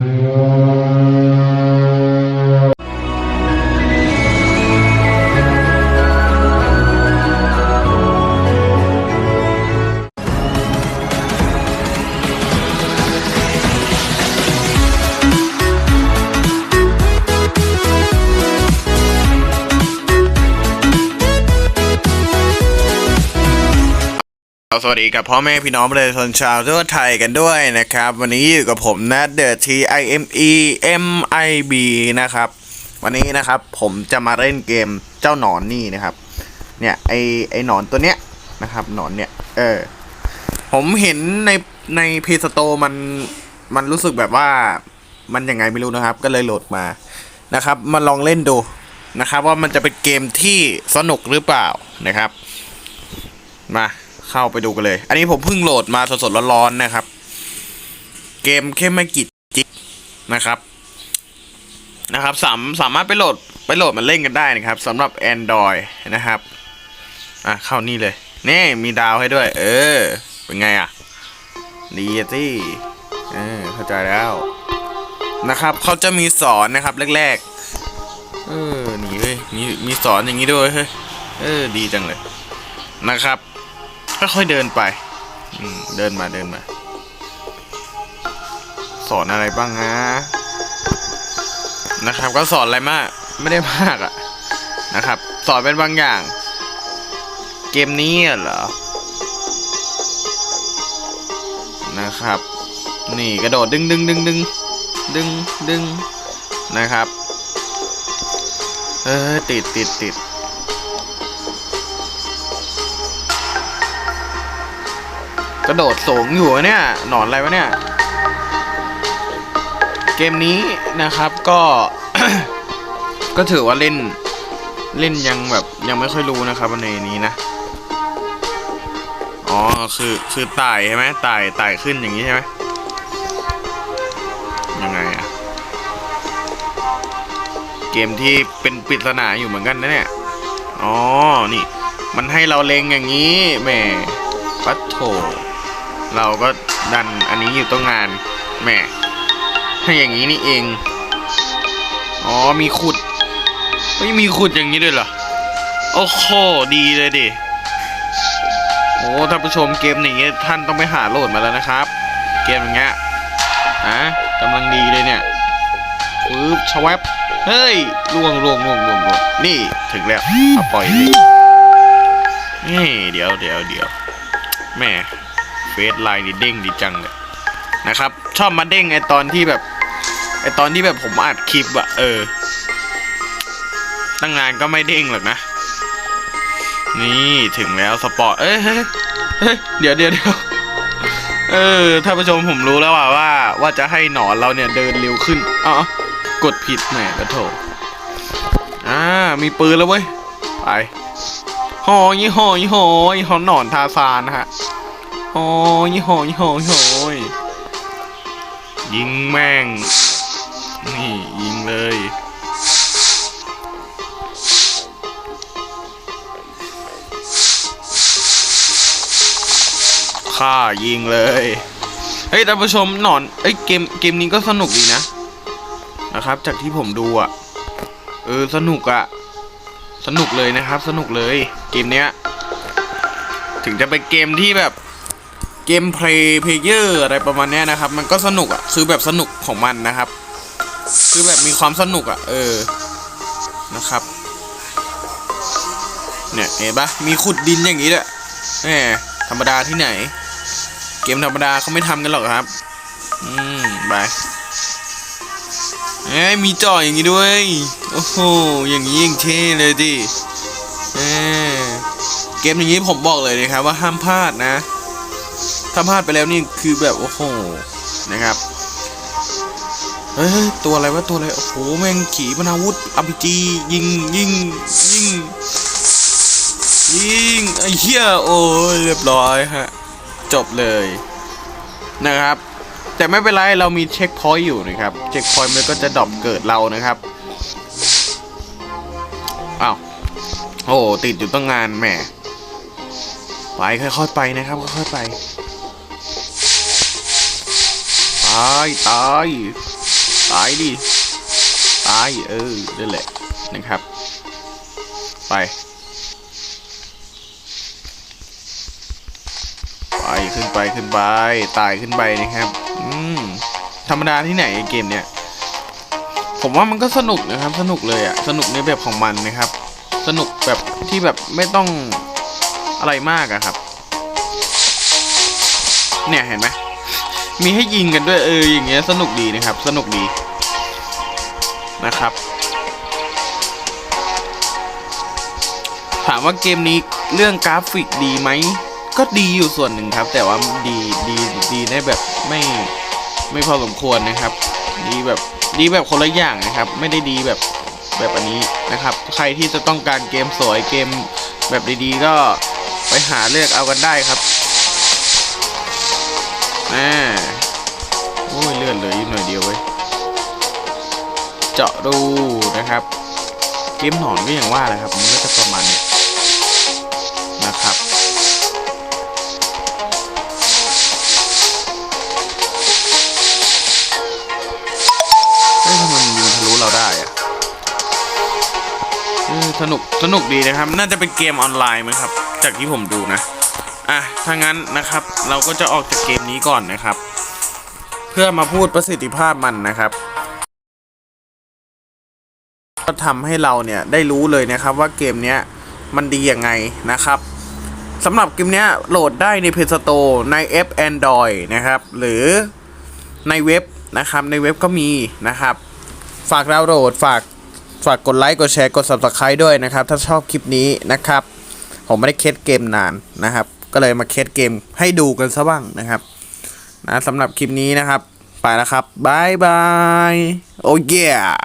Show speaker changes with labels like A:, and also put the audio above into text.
A: Yeah. สวัสดีกับพ่อแม่พี่น้องประชาชนชาวทั่วไทยกันด้วยนะครับ วันนี้อยู่กับผมนะเดอะทีไอเอ็มอีเอ็มไอบีนะครับ วันนี้นะครับผมจะมาเล่นเกมเจ้าหนอนนี่นะครับ เนี่ยไอไอหนอนตัวเนี้ยนะครับหนอนเนี่ย เออ ผมเห็นในในพีสโตมันมันรู้สึกแบบว่ามันยังไงไม่รู้นะครับ ก็เลยโหลดมานะครับ มาลองเล่นดูนะครับ ว่ามันจะเป็นเกมที่สนุกหรือเปล่านะครับ มา เข้าไปดูกันเลย อันนี้ผมเพิ่งโหลดมาสดๆร้อนๆนะครับ เกมแค่ไม่กี่จิกนะครับนะครับสามสามารถไปโหลดไปโหลดมาเล่นกันได้นะครับสำหรับ Android นะครับอะเข้านี่เลยนี่มีดาวให้ด้วย เออ เป็นไงอะดีที่เออเข้าใจแล้วนะครับเขาจะมีสอนนะครับแรกๆเออนี่เว้ยมีมีสอนอย่างนี้ด้วยเฮ้ยเออดีจังเลยนะครับ ค่อยๆเดินไปเดินมาเดินมา สอนอะไรบ้างนะนะครับ ก็สอนอะไรมาก ไม่ได้มากอะนะครับ สอนเป็นบางอย่าง เกมนี้เหรอนะครับ นี่กระโดดดึงดึงดึงดึงดึงดึงนะครับ เออติดติดติด กระโดดสูงอยู่วะเนี่ย หนอนอะไรวะเนี่ย เกมนี้นะครับก็ ก็ถือว่าเล่น เล่นยังแบบยังไม่ค่อยรู้นะครับในนี้นะ อ๋อ คือคือไต่ใช่ไหมไต่ไต่ขึ้นอย่างนี้ใช่ไหมยังไงอะเกมที่เป็นปริศนาอยู่เหมือนกันนะเนี่ย อ๋อ นี่ มันให้เราเล็งอย่างนี้แหมปัดโถ เราก็ดันอันนี้อยู่ต้องงานแหมให้อย่างนี้นี่เอง อ๋อมีขุดไม่มีขุดอย่างนี้ด้วยเหรอ โอ้โหดีเลยดิ โอ้ท่านผู้ชมเกมอย่างเงี้ยท่านต้องไปหาโหลดมาแล้วนะครับ เกมอย่างเงี้ยอะกำลังดีเลยเนี่ยปึ๊บชวับเฮ้ยล่วงล่วงล่วงล่วงล่วงนี่ถึงแล้วเอาปล่อยเลยนี่เดี๋ยวเดี๋ยวเดี๋ยวแม่ ฟซไลน์นี่เด้งดีจังเลยนะครับ ชอบมาเด้งไอตอนที่แบบไอตอนที่แบบผมอัดคลิปอะเออ ตั้งงานก็ไม่เด้งหรอกนะ นี่ถึงแล้วสปอร์ต เอ้ยเฮ้ยเฮ้เดี๋ยวเดี๋ยวเดี๋ยวเออท่านผู้ชมผมรู้แล้วว่าว่าว่าจะให้หนอนเราเนี่ยเดินเร็วขึ้นอ๋อกดผิดแหมกระโถอ่ามีปืนแล้วเว้ย ไปหอยหอยหอยหอหนอนทาซานนะฮะ หอยหอยี่หอยหอยยิงแม่ง นี่ยิงเลยฆ่ายิงเลย เฮ้ยท่านผู้ชมหนอน เอ้ยเกมเกมนี้ก็สนุกดีนะ นะครับ จากที่ผมดูอะ เออสนุกอะ สนุกเลยนะครับ สนุกเลย เกมเนี้ย ถึงจะเป็นเกมที่แบบ เกมเพลย์เพลเยอร์อะไรประมาณนี้นะครับ มันก็สนุกอะคือแบบสนุกของมันนะครับ คือแบบมีความสนุกอะ เออนะครับ เนี่ยเห็นปะมีขุดดินอย่างนี้ด้วยแหมธรรมดาที่ไหน เกมธรรมดาเขาไม่ทำกันหรอกครับ อืมไปเอ้ยมีจ่ออย่างนี้ด้วย โอ้โห อย่างนี้ยังเท่เลยดิเออเกมอย่างนี้ผมบอกเลยนะครับว่าห้ามพลาดนะ ถ้าพลาดไปแล้วนี่คือแบบโอ้โหนะครับเฮ้ยตัวอะไรวะตัวอะไรโอ้โหแม่งขี่พนาวุธอัมพีจียิงยิงยิงยิงไอ้เหี้ยโอ้ยเรียบร้อยฮะจบเลยนะครับ แต่ไม่เป็นไรเรามีเช็คพอยต์อยู่นะครับเช็คพอยต์มันก็จะดรอปเกิดเรานะครับอ้าวโอ้ติดอยู่ตั้งงานแหมไปค่อยๆไปนะครับค่อยๆไปายตายตายดิตายเออนั่นแหละนะครับ ไป ไปขึ้นไปขึ้นไปตายขึ้นไปนะครับอืมธรรมดาที่ไหนไอ้เกมเนี้ยผมว่ามันก็สนุกนะครับ สนุกเลยอะสนุกในแบบของมันนะครับ สนุกแบบที่แบบไม่ต้องอะไรมากอะครับ เนี่ยเห็นไหม มีให้ยิงกันด้วยเอออย่างเงี้ยสนุกดีนะครับ สนุกดีนะครับ ถามว่าเกมนี้เรื่องกราฟิกดีไหมก็ดีอยู่ส่วนหนึ่งครับ แต่ว่าดีดีดีในแบบไม่ไม่พอสมควรนะครับ ดีแบบดีแบบคนละอย่างนะครับ ไม่ได้ดีแบบแบบอันนี้นะครับ ใครที่จะต้องการเกมสวยเกมแบบดีๆ ก็ไปหาเลือกเอากันได้ครับ อ่าโอ้ยเลื่อนเลยอีกหน่อยเดียวเว้ย เจาะรูนะครับ เกมหนอนก็อย่างว่าแหละครับ มันก็จะประมาณนี้นะครับเฮ้ยทำไมมันทะลุเราได้อะสนุก สนุกดีนะครับ น่าจะเป็นเกมออนไลน์มั้งครับ จากที่ผมดูนะ อะถ้างั้นนะครับเราก็จะออกจากเกมนี้ก่อนนะครับ เพื่อมาพูดประสิทธิภาพมันนะครับ ก็ทำให้เราเนี่ยได้รู้เลยนะครับว่าเกมเนี้ยมันดียังไงนะครับสำหรับเกมเนี้ยโหลดได้ใน Play Store ในแอป Android นะครับ หรือในเว็บนะครับ ในเว็บก็มีนะครับ ฝากดาวน์โหลดฝากฝากกดไลค์กดแชร์กด Subscribe ด้วยนะครับ ถ้าชอบคลิปนี้นะครับ ผมไม่ได้เคสเกมนานนะครับ ก็เลยมาเคสเกมให้ดูกันซะบ้างนะครับนะสำหรับคลิปนี้นะครับ ไปแล้วครับบายบายโอ้ย yeah